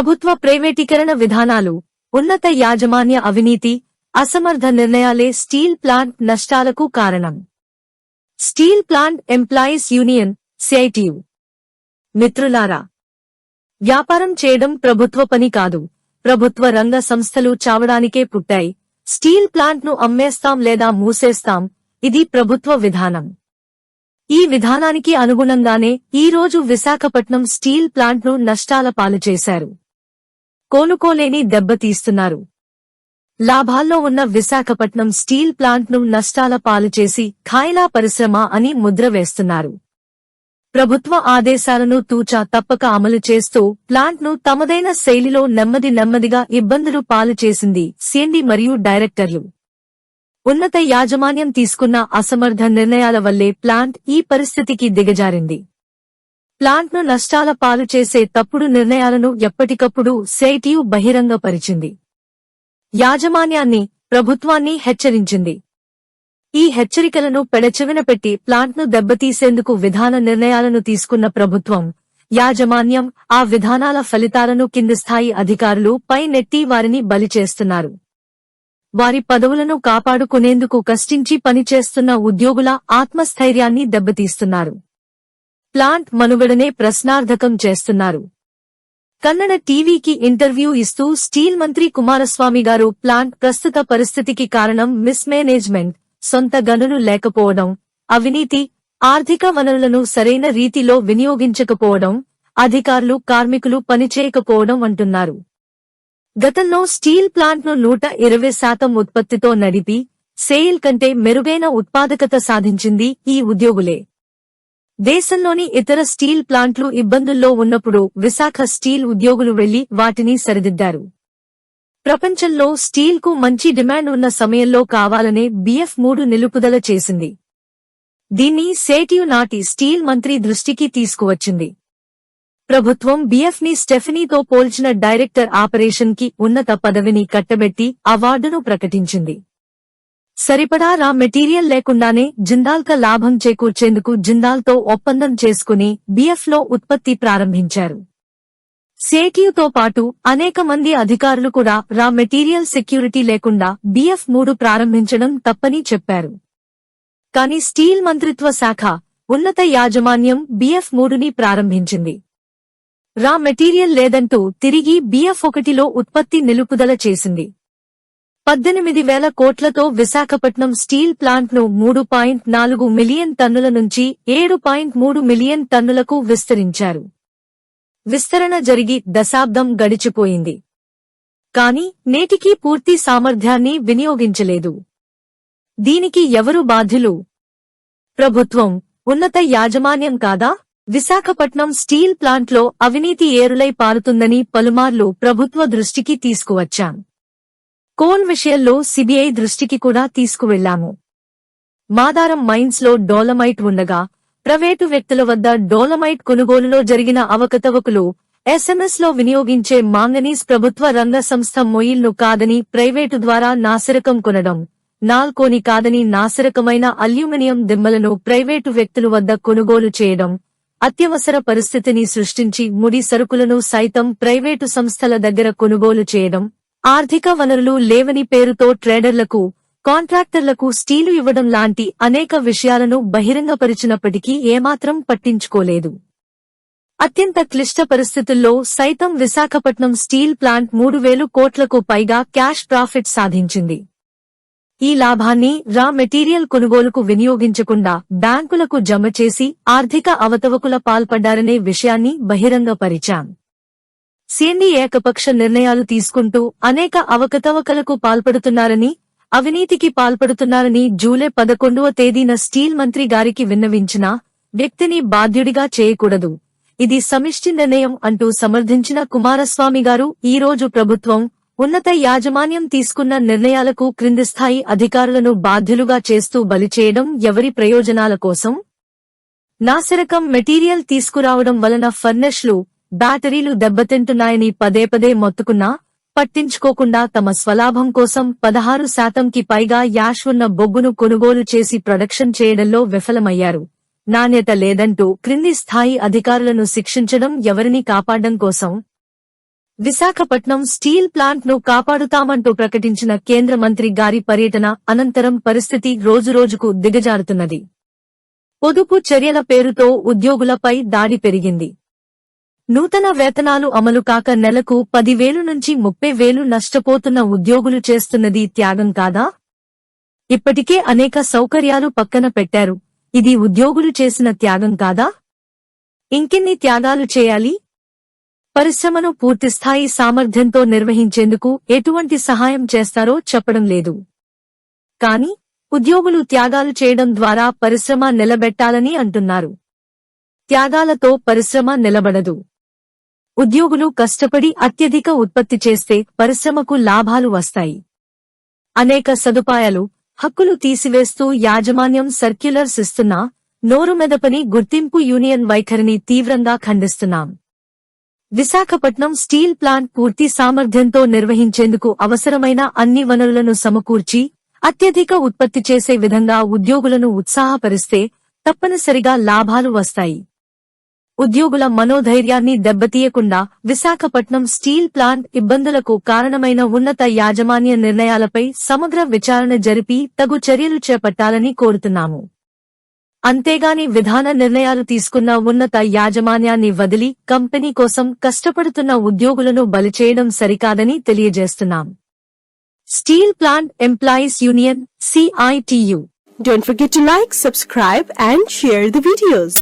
ప్రభుత్వ ప్రైవేటీకరణ విధానాలు ఉన్నత యాజమాన్య అవినీతి అసమర్థ నిర్ణయాలే స్టీల్ ప్లాంట్ నష్టాలకు కారణం. Steel plant employees union CITU మిత్రులారా వ్యాపారం చేయడం ప్రభుత్వ పని కాదు. ప్రభుత్వ రంగ సంస్థలు చావడానికే పుట్టాయి. స్టీల్ ప్లాంట్ను అమ్మేస్తాం లేదా మూసేస్తాం ఇది ప్రభుత్వ విధానం. ఈ విధానానికి అనుగుణంగానే ఈ రోజు విశాఖపట్నం స్టీల్ ప్లాంట్ను నష్టాల పాలు చేశారు. కోలుకోలేని దెబ్బతీస్తున్నారు లాభాల్లో ఉన్న విశాఖపట్నం స్టీల్ ప్లాంట్ను నష్టాల పాలు చేసి ఖాయిలా పరిశ్రమ అని ముద్ర వేస్తున్నారు. ప్రభుత్వ ఆదేశాలను తూచా తప్పక అమలు చేస్తూ ప్లాంట్ను తమదైన శైలిలో నెమ్మది నెమ్మదిగా ఇబ్బందులు పాలు చేసింది సిఎండి మరియు డైరెక్టర్లు. ఉన్నత యాజమాన్యం తీసుకున్న అసమర్థ నిర్ణయాల వల్లే ప్లాంట్ ఈ పరిస్థితికి దిగజారింది. ప్లాంట్ను నష్టాల పాలు చేసే తప్పుడు నిర్ణయాలను ఎప్పటికప్పుడు సెైటియు బహిరంగపరిచింది. యాజమాన్యాన్ని ప్రభుత్వాన్ని హెచ్చరించింది. ఈ హెచ్చరికలను పెడచెవిన పెట్టి ప్లాంట్ను దెబ్బతీసేందుకు విధాన నిర్ణయాలను తీసుకున్న ప్రభుత్వం యాజమాన్యం ఆ విధానాల ఫలితాలను కింది స్థాయి అధికారులు పై నెట్టి వారిని బలి చేస్తున్నారు. వారి పదవులను కాపాడుకునేందుకు కష్టించి పనిచేస్తున్న ఉద్యోగుల ఆత్మస్థైర్యాన్ని దెబ్బతీస్తున్నారు. ప్లాంట్ మనుగడనే ప్రశ్నార్థకం చేస్తున్నారు. కన్నడ టీవీకి ఇంటర్వ్యూ ఇస్తూ స్టీల్ మంత్రి కుమారస్వామి గారు ప్లాంట్ ప్రస్తుత పరిస్థితికి కారణం మిస్మేనేజ్మెంట్ సొంత గనులు లేకపోవడం అవినీతి ఆర్థిక వనరులను సరైన రీతిలో వినియోగించకపోవడం అధికారులు కార్మికులు పనిచేయకపోవడం అంటున్నారు. గతంలో స్టీల్ ప్లాంట్ను నూట ఇరవై శాతం ఉత్పత్తితో నడిపి సేల్ కంటే మెరుగైన ఉత్పాదకత సాధించింది ఈ ఉద్యోగులే. దేశంలోని ఇతర స్టీల్ ప్లాంట్లు ఇబ్బందుల్లో ఉన్నప్పుడు విశాఖ స్టీల్ ఉద్యోగులు వెళ్ళి వాటిని సరిదిద్దారు. ప్రపంచంలో స్టీల్కు మంచి డిమాండ్ ఉన్న సమయంలో కావాలనే బిఎఫ్ మూడు నిలుపుదల చేసింది. దీన్ని సేటియు నాటి స్టీల్ మంత్రి దృష్టికి తీసుకువచ్చింది. ప్రభుత్వం బిఎఫ్ని స్టెఫనీతో పోల్చిన డైరెక్టర్ ఆపరేషన్కి ఉన్నత పదవిని కట్టబెట్టి అవార్డును ప్రకటించింది. సరిపడా రా మెటీరియల్ లేకుండానే జిందాల్క లాభం చేకూర్చేందుకు జిందాల్తో ఒప్పందం చేసుకుని బిఎఫ్లో ఉత్పత్తి ప్రారంభించారు. సేటియుతో పాటు అనేక మంది అధికారులు కూడా రా మెటీరియల్ సెక్యూరిటీ లేకుండా బిఎఫ్ మూడు ప్రారంభించడం తప్పని చెప్పారు. కాని స్టీల్ మంత్రిత్వ శాఖ ఉన్నత యాజమాన్యం బిఎఫ్ మూడుని ప్రారంభించింది. రా మెటీరియల్ లేదంటూ తిరిగి బిఎఫ్ ఒకటిలో ఉత్పత్తి నిలుపుదల చేసింది. పద్దెనిమిది వేల కోట్లతో విశాఖపట్నం స్టీల్ ప్లాంట్ను మూడు పాయింట్ నాలుగు మిలియన్ టన్నుల నుంచి ఏడు పాయింట్ మూడు మిలియన్ టన్నులకు విస్తరించారు. విస్తరణ జరిగి దశాబ్దం గడిచిపోయింది. కాని నేటికీ పూర్తి సామర్థ్యాన్ని వినియోగించలేదు. దీనికి ఎవరు బాధ్యులు? ప్రభుత్వం ఉన్నత యాజమాన్యం కాదా? విశాఖపట్నం స్టీల్ ప్లాంట్లో అవినీతి ఏరులై పారుతుందని పలుమార్లు ప్రభుత్వ దృష్టికి తీసుకువచ్చాం. కోన్ విషయంలో సిబిఐ దృష్టికి కూడా తీసుకువెళ్ళాము మాదారం మైన్స్లో డోలమైట్ ఉండగా ప్రైవేటు వ్యక్తుల వద్ద డోలమైట్ కొనుగోలులో జరిగిన అవకతవకులు ఎస్ఎంఎస్లో వినియోగించే మాంగనీస్ ప్రభుత్వ రంగ సంస్థ మొయిల్ను కాదని ప్రైవేటు ద్వారా నాసిరకం కొనడం నాల్కోని కాదని నాసిరకమైన అల్యూమినియం దిమ్మలను ప్రైవేటు వ్యక్తుల వద్ద కొనుగోలు చేయడం అత్యవసర పరిస్థితిని సృష్టించి ముడి సరుకులను సైతం ప్రైవేటు సంస్థల దగ్గర కొనుగోలు చేయడం ఆర్థిక వనరులు లేవని పేరుతో ట్రేడర్లకు కాంట్రాక్టర్లకు స్టీలు ఇవ్వడం లాంటి అనేక విషయాలను బహిరంగపరిచినప్పటికీ ఏమాత్రం పట్టించుకోలేదు. అత్యంత క్లిష్ట పరిస్థితుల్లో సైతం విశాఖపట్నం స్టీల్ ప్లాంట్ మూడు వేలు కోట్లకు పైగా క్యాష్ ప్రాఫిట్ సాధించింది. ఈ లాభాన్ని రా మెటీరియల్ కొనుగోలుకు వినియోగించకుండా బ్యాంకులకు జమ చేసి ఆర్థిక అవతవకుల పాల్పడ్డారనే విషయాన్ని బహిరంగపరిచాం. సిఎండి ఏకపక్ష నిర్ణయాలు తీసుకుంటూ అనేక అవకతవకలకు పాల్పడుతున్నారని అవినీతికి పాల్పడుతున్నారని జూలై పదకొండవ తేదీన స్టీల్ మంత్రి గారికి విన్నవించిన వ్యక్తిని బాధ్యుడిగా చేయకూడదు. ఇది సమిష్టి నిర్ణయం అంటూ సమర్థించిన కుమారస్వామి గారు ఈ రోజు ప్రభుత్వం ఉన్నత యాజమాన్యం తీసుకున్న నిర్ణయాలకు క్రింది స్థాయి అధికారులను బాధ్యులుగా చేస్తూ బలిచేయడం ఎవరి ప్రయోజనాల కోసం? నాసిరకం మెటీరియల్ తీసుకురావడం వలన ఫర్నెష్లు బ్యాటరీలు దెబ్బతింటున్నాయని పదే పదే మొత్తుకున్నా పట్టించుకోకుండా తమ స్వలాభం కోసం పదహారు శాతంకి పైగా యాష్ ఉన్న బొగ్గును కొనుగోలు చేసి ప్రొడక్షన్ చేయడంలో విఫలమయ్యారు. నాణ్యత లేదంటూ క్రింది స్థాయి అధికారులను శిక్షించడం ఎవరిని కాపాడడం కోసం విశాఖపట్నం స్టీల్ ప్లాంట్ను కాపాడుతామంటూ ప్రకటించిన కేంద్ర మంత్రి గారి పర్యటన అనంతరం పరిస్థితి రోజురోజుకు దిగజారుతున్నది. పొదుపు చర్యల పేరుతో ఉద్యోగులపై దాడి పెరిగింది. నూతన వేతనాలు అమలు కాక నెలకు పదివేలు నుంచి ముప్పై వేలు నష్టపోతున్న ఉద్యోగులు చేస్తున్నది త్యాగం కాదా? ఇప్పటికే అనేక సౌకర్యాలు పక్కన పెట్టారు. ఇది ఉద్యోగులు చేసిన త్యాగం కాదా? ఇంకెన్ని త్యాగాలు చేయాలి? పరిశ్రమను పూర్తిస్థాయి సామర్థ్యంతో నిర్వహించేందుకు ఎటువంటి సహాయం చేస్తారో చెప్పడం లేదు. కాని ఉద్యోగులు త్యాగాలు చేయడం ద్వారా పరిశ్రమ నిలబెట్టాలని అంటున్నారు. త్యాగాలతో పరిశ్రమ నిలబడదు. ఉద్యోగులు కష్టపడి అత్యధిక ఉత్పత్తి చేస్తే పరిశ్రమకు లాభాలు వస్తాయి. అనేక సదుపాయాలు హక్కులు తీసివేస్తూ యాజమాన్యం సర్క్యులర్స్ ఇస్తున్నా నోరు మెదపని గుర్తింపు యూనియన్ వైఖరిని తీవ్రంగా ఖండిస్తున్నాం. విశాఖపట్నం స్టీల్ ప్లాంట్ పూర్తి సామర్థ్యంతో నిర్వహించేందుకు అవసరమైన అన్ని వనరులను సమకూర్చి అత్యధిక ఉత్పత్తి చేసే విధంగా ఉద్యోగులను ఉత్సాహపరిస్తే తప్పనిసరిగా లాభాలు వస్తాయి. ఉద్యోగుల మనోధైర్యాన్ని దెబ్బతీయకుండా విశాఖపట్నం స్టీల్ ప్లాంట్ ఇబ్బందులకు కారణమైన ఉన్నత యాజమాన్య నిర్ణయాలపై సమగ్ర విచారణ జరిపి తగు చర్యలు చేపట్టాలని కోరుతున్నాము. అంతేగాని విధాన నిర్ణయాలు తీసుకున్న ఉన్నత యాజమాన్యాన్ని వదిలి కంపెనీ కోసం కష్టపడుతున్న ఉద్యోగులను బలిచేయడం సరికాదని తెలియజేస్తున్నాం. Steel plant employees union CITU Don't forget to like, subscribe and share the videos.